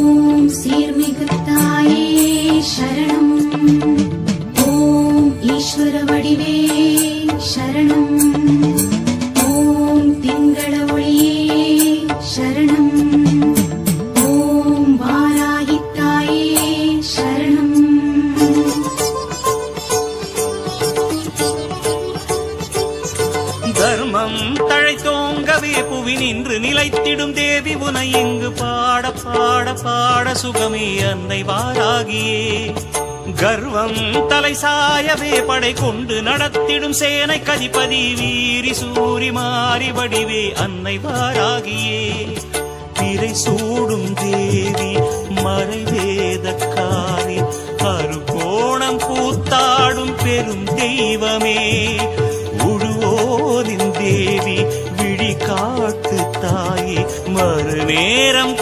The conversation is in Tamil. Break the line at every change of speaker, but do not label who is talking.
ஓம் சீர்மிகு தாயே சரணம். ஓம் ஈஸ்வர வடிவே சரணம். ஓம் திங்கள ஒளியே சரணம்.
தர்மம் தழைத்தோங்கவே புவி நின்று நிலைத்திடும் தேவி உனை இங்கு பாட பாட பாட சுகமே அன்னை வாராகியே. கர்வம் தலை சாயவே படை கொண்டு நடத்திடும் சேனை கதிபதி வீரி சூரி மாறி வடிவே அன்னை வாராகியே. திரை சூடும் தேவி மறைவேதக்காரி அருகோணம் கூத்தாடும் பெரும் தெய்வமே. வாக்கு தாயே மறுநேரம்